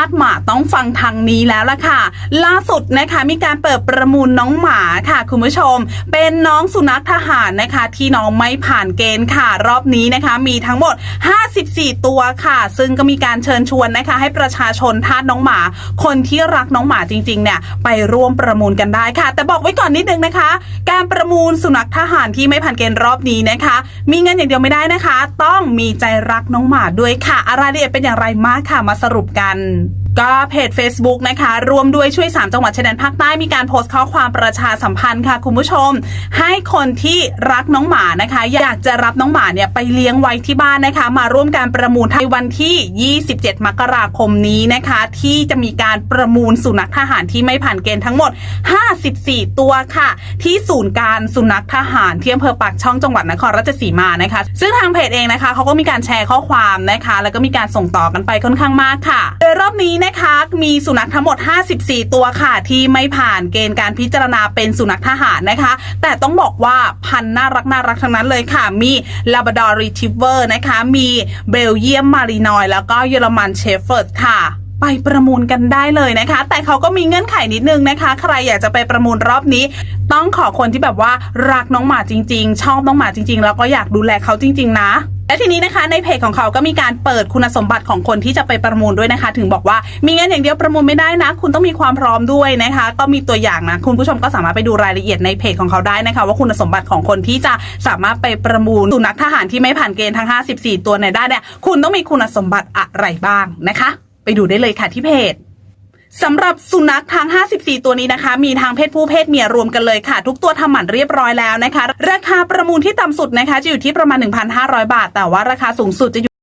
าสหมาต้องฟังทางนี้แล้วล่ะค่ะ ล่าสุดนะคะมีการเปิดประมูลน้องหมาค่ะ คุณผู้ชม เป็นน้องสุนัขทหารนะคะ ที่น้องไม่ผ่านเกณฑ์ค่ะ รอบนี้นะคะ มีทั้งหมด 54 ตัวค่ะ ซึ่งก็มีการเชิญชวนนะคะ ให้ประชาชนทาสน้องหมา คนที่รักน้องหมาจริงๆเนี่ยไปร่วมประมูลกันได้ค่ะ แต่บอกไว้ก่อนนิดนึงนะคะ การประมูลสุนัขทหารที่ไม่ผ่านเกณฑ์รอบนี้นะคะ มีเงินอย่างเดียวไม่ได้นะคะ ต้องมีใจรักน้องหมาด้วยค่ะ อะไรละเอียดเป็นอย่างไรมากค่ะมาสรุปกัน and ก็เพจ Facebook นะคะรวมด้วยช่วย 3 จังหวัดชายแดนภาคใต้มีการโพสต์ข้อความประชาสัมพันธ์ค่ะคุณผู้ชม ให้คนที่รักน้องหมานะคะ อยากจะรับน้องหมาเนี่ยไปเลี้ยงไว้ที่บ้านนะคะ มาร่วมการประมูลในวันที่ 27 มกราคมนี้นะคะ ที่จะมีการประมูลสุนัขทหารที่ไม่ผ่านเกณฑ์ทั้งหมด 54 ตัวค่ะ ที่ศูนย์การสุนัขทหารที่อำเภอปากช่องจังหวัดนครราชสีมานะคะ ซึ่งทางเพจเองนะคะเขาก็มีการแชร์ข้อความนะคะ แล้วก็มีการส่งต่อกันไปค่อนข้างมากค่ะโดยรอบนี้นะคะ มีสุนัขทั้งหมด 54 ตัวค่ะ ที่ไม่ผ่านเกณฑ์การพิจารณาเป็นสุนัขทหารนะคะ แต่ต้องบอกว่าพันน่ารักน่ารักทั้งนั้นเลยค่ะ มีลาบดอร์รีทิเวอร์นะคะ มีเบลเยียมมารีนอย แล้วก็เยอรมันเชฟเฟิร์ดค่ะไปประมูลกันได้เลยนะคะ แต่เขาก็มีเงื่อนไขนิดนึงนะคะ ใครอยากจะไปประมูลรอบนี้ ต้องขอคนที่แบบว่ารักน้องหมาจริง ๆ ชอบน้องหมาจริง ๆ แล้วก็อยากดูแลเขาจริง ๆ นะ และทีนี้นะคะในเพจของเขาก็มีการเปิดคุณสมบัติของคนที่จะไปประมูลด้วยนะคะ ถึงบอกว่ามีเงินอย่างเดียวประมูลไม่ได้นะ คุณต้องมีความพร้อมด้วยนะคะ ก็มีตัวอย่างนะคุณผู้ชมก็สามารถไปดูรายละเอียดในเพจของเขาได้นะคะ ว่าคุณสมบัติของคนที่จะสามารถไปประมูลสุนัขทหารที่ไม่ผ่านเกณฑ์ทั้ง 54 ตัวในได้เนี่ยคุณต้องมีคุณสมบัติอะไรบ้างนะคะ ไปดูได้เลยค่ะที่เพจ สำหรับสุนัขทั้ง 54 ตัวนี้นะคะ มีทางเพศผู้เพศเมียรวมกันเลยค่ะ ทุกตัวทำหมันเรียบร้อยแล้วนะคะ ราคาประมูลที่ต่ำสุดนะคะ จะอยู่ที่ประมาณ 1,500 บาท แต่ว่าราคาสูงสุดจะอยู่